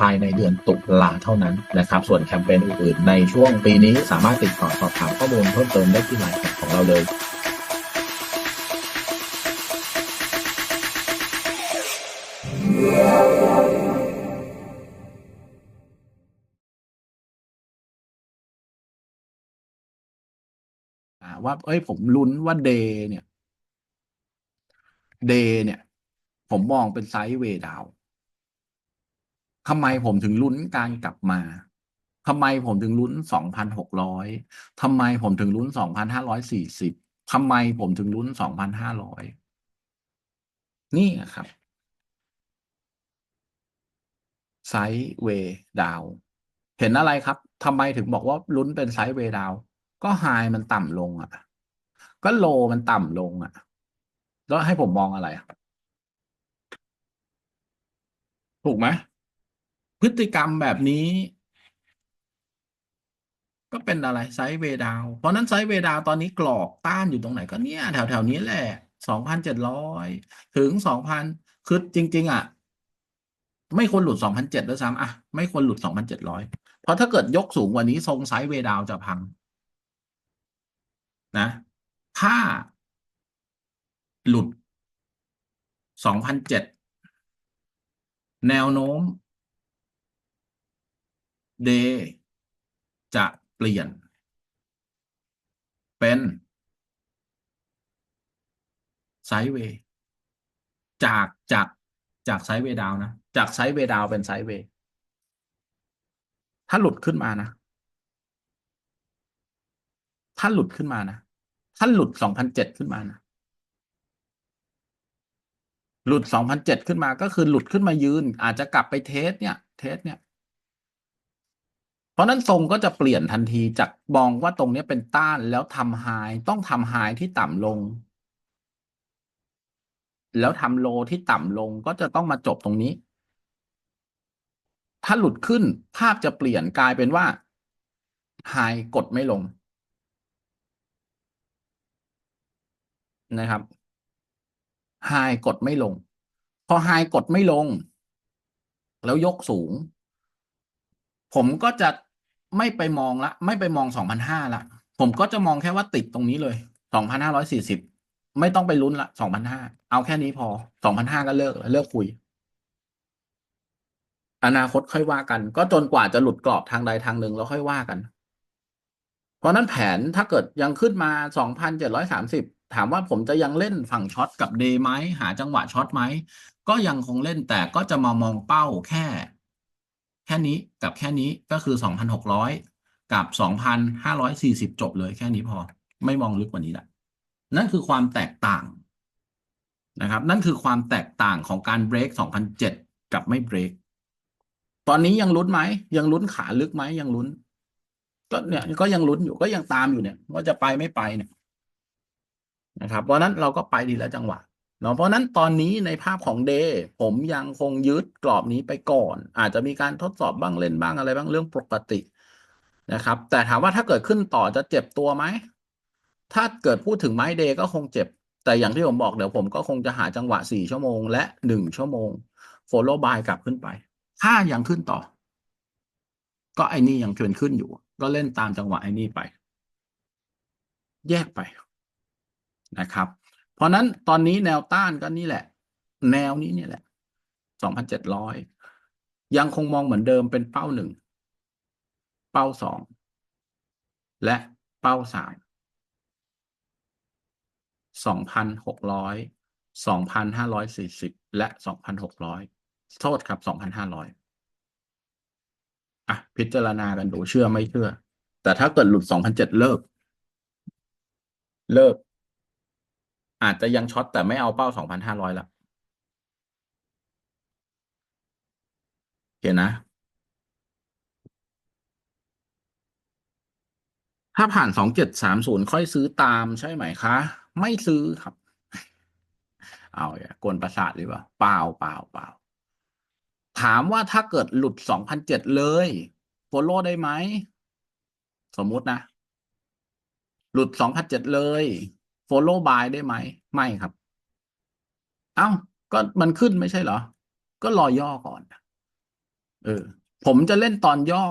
ภายในเดือนตุลาเท่านั้นนะครับส่วนแคมเปญอื่นๆ ในช่วงปีนี้สามารถติดต่อสอบถามข้อมูลเพิ่มเติมได้ที่ไลน์ของเราเลยอาว่า เอ้ย ผมลุ้นว่าเดย์เนี่ย เดย์เนี่ย ผมมองเป็นไซด์เวดาว ทำไมผมถึงลุ้นการกลับมาทำไมผมถึงลุ้นสองพันหกร้อยทำไมผมถึงลุ้นสองพันห้าร้อยสี่สิบทำไมผมถึงลุ้นสองพันห้าร้อยนี่อะครับไซด์เวดาวเห็นอะไรครับทำไมถึงบอกว่าลุ้นเป็นไซด์เวดาวก็ไฮมันต่ำลงอะ ก็โลมันต่ำลงอะ แล้วให้ผมมองอะไร ถูกไหม พฤติกรรมแบบนี้ ก็เป็นอะไรไซด์เวดาว เพราะนั้นไซด์เวดาวตอนนี้กรอบต้านอยู่ตรงไหนก็เนี่ยแถวแถวนี้แหละสองพันเจ็ดร้อยถึงสองพันคือจริง ๆ อะ ไม่ควรหลุดสองพันเจ็ดด้วยซ้ำอะ ไม่ควรหลุดสองพันเจ็ดร้อยเพราะถ้าเกิดยกสูงกว่านี้ทรงไซด์เวดาวจะพัง นะ ถ้าหลุดสองพันเจ็ดแนวโน้ม เดจะเปลี่ยน เป็น ไซด์เวย์จากจากจากไซด์เวย์ดาวนะ จากไซด์เวย์ดาวเป็นไซด์เวย์ถ้าหลุดขึ้นมานะ ถ้าหลุดขึ้นมานะ ถ้าหลุดสองพันเจ็ดขึ้นมานะ หลุดสองพันเจ็ดขึ้นมาก็คือหลุดขึ้นมายืน อาจจะกลับไปเทสเนี่ย เทสเนี่ย ราะนั้นทรงก็จะเปลี่ยนทันทีจากมองว่าตรงนี้เป็นต้านแล้วทำไฮต้องทำไฮที่ต่ำลง แล้วทำโลที่ต่ำลงก็จะต้องมาจบตรงนี้ ถ้าหลุดขึ้นภาพจะเปลี่ยนกลายเป็นว่าไฮกดไม่ลง นะครับไฮกดไม่ลง พอไฮกดไม่ลง แล้วยกสูงผมก็จะ ไม่ไปมองละ ไม่ไปมองสองพันห้าละ ผมก็จะมองแค่ว่าติดตรงนี้เลยสองพันห้าร้อยสี่สิบไม่ต้องไปลุ้นละสองพันห้าเอาแค่นี้พอสองพันห้าก็เลิกเลิกคุย อนาคตค่อยว่ากัน ก็จนกว่าจะหลุดกรอบทางใดทางหนึ่งแล้วค่อยว่ากัน เพราะนั้นแผนถ้าเกิดยังขึ้นมาสองพันเจ็ดร้อยสามสิบถามว่าผมจะยังเล่นฝั่งช็อตกับเดย์ไหมหาจังหวะช็อตไหมก็ยังคงเล่นแต่ก็จะมามองเป้าแค่ แค่นี้กับแค่นี้ก็คือสองพันหกร้อยกับสองพันห้าร้อยสี่สิบจบเลยแค่นี้พอ ไม่มองลึกกว่านี้ละนั่นคือความแตกต่างนะครับ นั่นคือความแตกต่างของการเบรกสองพันเจ็ดกับไม่เบรกตอนนี้ยังลุ้นไหม ยังลุ้นขาลึกไหมยังลุ้น ก็เนี่ยก็ยังลุ้นอยู่ก็ยังตามอยู่เนี่ยว่าจะไปไม่ไปเนี่ยนะครับเพราะนั้นเราก็ไปดีแล้วจังหวะ เนาะเพราะนั้นตอนนี้ในภาพของเดย์ผมยังคงยึดกรอบนี้ไปก่อน อาจจะมีการทดสอบบ้างเล่นบ้างอะไรบ้างเรื่องปกตินะครับ แต่ถามว่าถ้าเกิดขึ้นต่อจะเจ็บตัวไหม ถ้าเกิดพูดถึงไม้เดย์ก็คงเจ็บ แต่อย่างที่ผมบอกเดี๋ยวผมก็คงจะหาจังหวะสี่ชั่วโมงและหนึ่งชั่วโมง follow by กลับขึ้นไป ถ้ายังขึ้นต่อ ก็ไอ้นี่ยังชวนขึ้นอยู่ ก็เล่นตามจังหวะไอ้นี่ไป แยกไปนะครับ เพราะนั้นตอนนี้แนวต้านก็นี่แหละ แนวนี้นี่แหละสองพันเจ็ดร้อยยังคงมองเหมือนเดิมเป็นเป้าหนึ่ง เป้าสอง และเป้าสามสองพันหกร้อยสองพันห้าร้อยสี่สิบและสองพันหกร้อยโทษครับสองพันห้าร้อยอะ พิจารณากันดูเชื่อไม่เชื่อ แต่ถ้าเกิดหลุดสองพันเจ็ดเลิก เลิก อาจจะยังช็อตแต่ไม่เอาเป้าสองพันห้าร้อยละโอเคนะ ถ้าผ่านสองเจ็ดสามศูนย์ค่อยซื้อตามใช่ไหมคะ ไม่ซื้อครับ เอาอย่ากวนประสาทหรือเปล่าเปล่าเปล่าเปล่าถามว่าถ้าเกิดหลุดสองพันเจ็ดเลยโฟโล่ได้ไหม สมมุตินะ หลุดสองพันเจ็ดเลย โฟโล่บายได้ไหม ไม่ครับ เอ้า ก็มันขึ้นไม่ใช่เหรอ ก็รอย่อก่อน เออ ผมจะเล่นตอนย่อ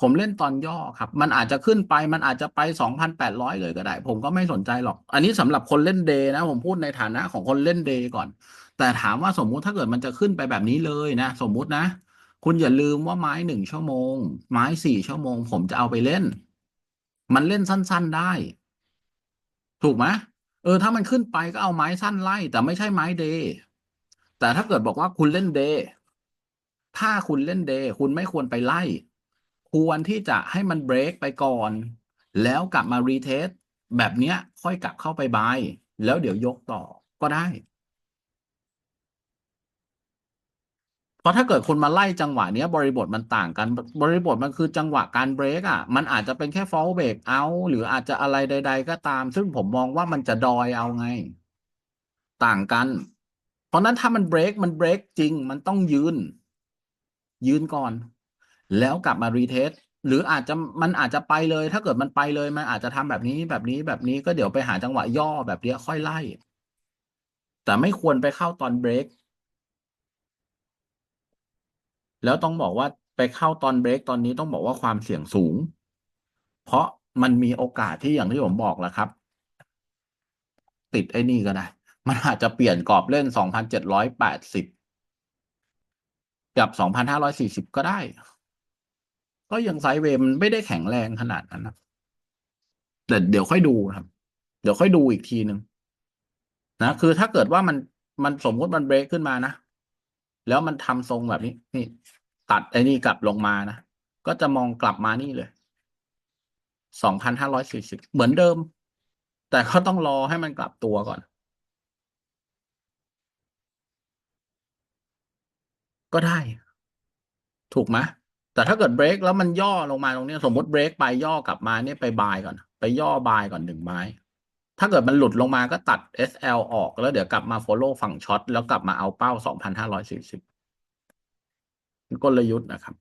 ผมเล่นตอนย่อครับ มันอาจจะขึ้นไป มันอาจจะไปสองพันแปดร้อยเลยก็ได้ ผมก็ไม่สนใจหรอก อันนี้สำหรับคนเล่นเดย์นะ ผมพูดในฐานะของคนเล่นเดย์ก่อน แต่ถามว่าสมมุติถ้าเกิดมันจะขึ้นไปแบบนี้เลยนะ สมมุตินะ คุณอย่าลืมว่าไม้หนึ่งชั่วโมง ไม้สี่ชั่วโมง ผมจะเอาไปเล่น มันเล่นสั้น ๆได้ ถูกไหมเออถ้ามันขึ้นไปก็เอาไม้สั้นไล่ แต่ไม่ใช่ไม้เดย์แต่ถ้าเกิดบอกว่าคุณเล่นเดย์ถ้าคุณเล่นเดย์คุณไม่ควรไปไล่ ควรที่จะให้มันเบรกไปก่อน แล้วกลับมารีเทสแบบเนี้ยค่อยกลับเข้าไปบายแล้วเดี๋ยวยกต่อก็ได้ เพราะถ้าเกิดคุณมาไล่จังหวะเนี้ยบริบทมันต่างกันบริบทมันคือจังหวะการเบรกอะ มันอาจจะเป็นแค่ฟอลเบรกเอา หรืออาจจะอะไรใด ๆ ก็ตาม ซึ่งผมมองว่ามันจะดอยเอาไง ต่างกัน เพราะนั้นถ้ามันเบรกมันเบรกจริง มันต้องยืน ยืนก่อน แล้วกลับมารีเทสหรืออาจจะมันอาจจะไปเลย ถ้าเกิดมันไปเลยมันอาจจะทำแบบนี้แบบนี้แบบนี้ก็เดี๋ยวไปหาจังหวะย่อแบบเนี้ยค่อยไล่ แต่ไม่ควรไปเข้าตอนเบรก แล้วต้องบอกว่าไปเข้าตอนเบรกตอนนี้ต้องบอกว่าความเสี่ยงสูง เพราะมันมีโอกาสที่อย่างที่ผมบอกแหละครับ ติดไอ้นี่ก็ได้ มันอาจจะเปลี่ยนกรอบเล่นสองพันเจ็ดร้อยแปดสิบกับสองพันห้าร้อยสี่สิบก็ได้ ก็ยังไซด์เวย์มันไม่ได้แข็งแรงขนาดนั้นนะแต่เดี๋ยวค่อยดูครับ เดี๋ยวค่อยดูอีกทีหนึ่งนะคือถ้าเกิดว่ามันมันสมมติมันเบรกขึ้นมานะ แล้วมันทำทรงแบบนี้ นี่ ตัดไอ้นี่กลับลงมานะ ก็จะมองกลับมานี่เลยสองพันห้าร้อยสี่สิบเหมือนเดิม แต่ก็ต้องรอให้มันกลับตัวก่อน ก็ได้ ถูกไหมแต่ถ้าเกิดเบรกแล้วมันย่อลงมาตรงนี้ สมมติเบรกไปย่อกลับมาเนี่ยไปบายก่อน ไปย่อบายก่อนหนึ่งไม้ ถ้าเกิดมันหลุดลงมาก็ตัด SL ออกแล้วเดี๋ยวกลับมา follow ฝั่งช็อตแล้วกลับมาเอาเป้า 2,540กลยุทธ์นะครับ